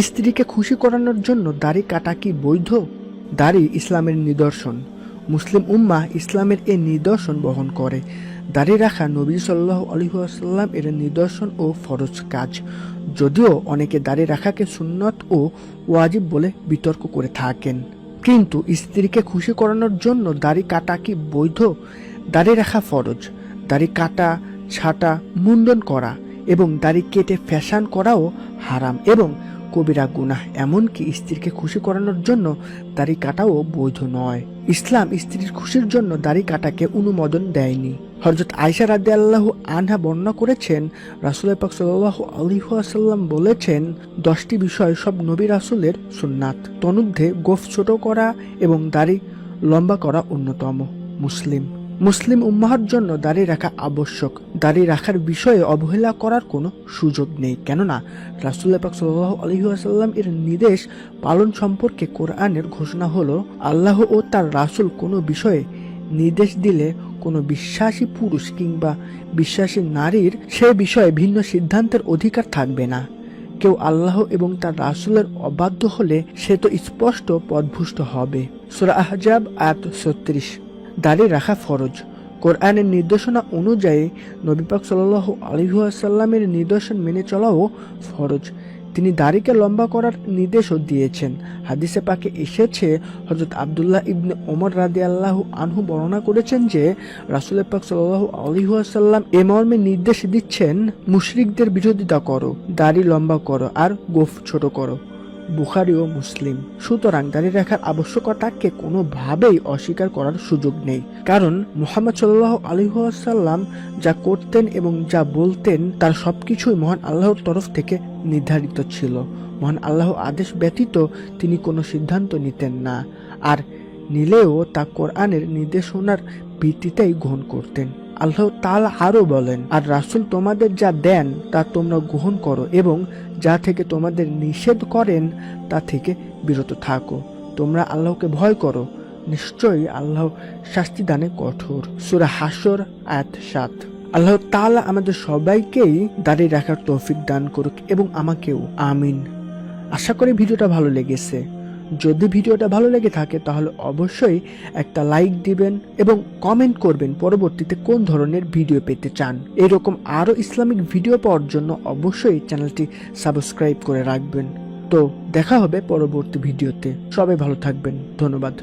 স্ত্রীকে খুশি করানোর জন্য দাড়ি কাটা কি বৈধ? দাড়ি ইসলামের নিদর্শন। মুসলিম উম্মাহ ইসলামের এই নিদর্শন বহন করে। দাড়ি রাখা নবী সাল্লাহ আলহিহাসাল্লাম এর নিদর্শন ও ফরজ কাজ। যদিও অনেকে দাড়ি রাখাকে সুন্নত ও ওয়াজিব বলে বিতর্ক করে থাকেন। কিন্তু স্ত্রীকে খুশি করানোর জন্য দাড়ি কাটা কি বৈধ? দাড়ি রাখা ফরজ। দাড়ি কাটা, ছাটা মুন্ডন করা এবং দাড়ি কেটে ফ্যাশন করাও হারাম এবং কবিরা গুনাহ, এমনকি স্ত্রীকে খুশি করানোর জন্য দাড়ি কাটাও বৈধ নয়। ইসলাম স্ত্রীর খুশির জন্য দাড়ি কাটাকে অনুমোদন দেয়নি। হরজত আয়সা রাদে আল্লাহ আনহা বর্ণনা করেছেন রাসুল পাক সাল্লাহ আলিহাসাল্লাম বলেছেন, দশটি বিষয় সব নবী রাসুলের সুন্নাত। তনুদ্ধে গোফ ছোট করা এবং দাড়ি লম্বা করা অন্যতম, মুসলিম। মুসলিম উম্মাহর জন্য দাড়ি রাখা আবশ্যক। দাড়ি রাখার বিষয়ে অবহেলা করার কোনো সুযোগ নেই। কেননা রাসুল্লাহ পাক সাল্লাহ আলহিহাসাল্লাম এর নির্দেশ পালন সম্পর্কে কোরআনের ঘোষণা হলো, আল্লাহ ও তার রাসুল কোনো বিষয়ে নির্দেশ দিলে কোনো বিশ্বাসী পুরুষ কিংবা বিশ্বাসী নারীর সে বিষয়ে ভিন্ন সিদ্ধান্তের অধিকার থাকবে না। কেউ আল্লাহ এবং তার রাসুলের অবাধ্য হলে সে তো স্পষ্ট পদভুষ্ট হবে। সুরা আহজাব আয়াত ছত্রিশ। দাড়ি রাখা ফরজ। কোরআনের নির্দেশনা অনুযায়ী নবীপাক সাল্লাহ আলিহাসাল্লামের নির্দেশন মেনে চলাও ফরজ। তিনি দাড়িকে লম্বা করার নির্দেশও দিয়েছেন। হাদিসে পাকে এসেছে হজরত আবদুল্লাহ ইবনে ওমর রাদি আল্লাহ আনহু বর্ণনা করেছেন যে রাসুল পাক সাল্লাহ আলিহাসাল্লাম এ মর্মে নির্দেশ দিচ্ছেন, মুশরিকদের বিরোধিতা করো, দাড়ি লম্বা করো আর গোফ ছোট করো। বুখারি ও মুসলিম। সুতরাং দাঁড়িয়ে রাখার আবশ্যকতাকে কোনোভাবেই অস্বীকার করার সুযোগ নেই। কারণ মোহাম্মদ সাল্লাহ আলহাসাল্লাম যা করতেন এবং যা বলতেন, তার সবকিছুই মহান আল্লাহর তরফ থেকে নির্ধারিত ছিল। মহান আল্লাহ আদেশ ব্যতীত তিনি কোনো সিদ্ধান্ত নিতেন না। আর নিলেও তা কোরআনের নির্দেশনার ভিত্তিতেই গ্রহণ করতেন। আল্লাহ তাল আরও বলেন, আর রাসুল তোমাদের যা দেন, তা তোমরা গ্রহণ করো এবং যা থেকে তোমাদের নিষেধ করেন, তা থেকে বিরত থাকো। তোমরা আল্লাহকে ভয় করো। নিশ্চয়ই আল্লাহ শাস্তি দানে কঠোর। সুরা হাসর আয়াত সাত। আল্লাহ তাআলা আমাদের সবাইকেই দাঁড়িয়ে রাখার তৌফিক দান করুক এবং আমাকেও, আমিন। আশা করি ভিডিওটা ভালো লেগেছে। যদি ভিডিওটা ভালো লেগে থাকে, তাহলে অবশ্যই একটা লাইক দিবেন এবং কমেন্ট করবেন পরবর্তীতে কোন ধরনের ভিডিও পেতে চান। এরকম আরও ইসলামিক ভিডিও পাওয়ার জন্য অবশ্যই চ্যানেলটি সাবস্ক্রাইব করে রাখবেন। তো দেখা হবে পরবর্তী ভিডিওতে। সবাই ভালো থাকবেন। ধন্যবাদ।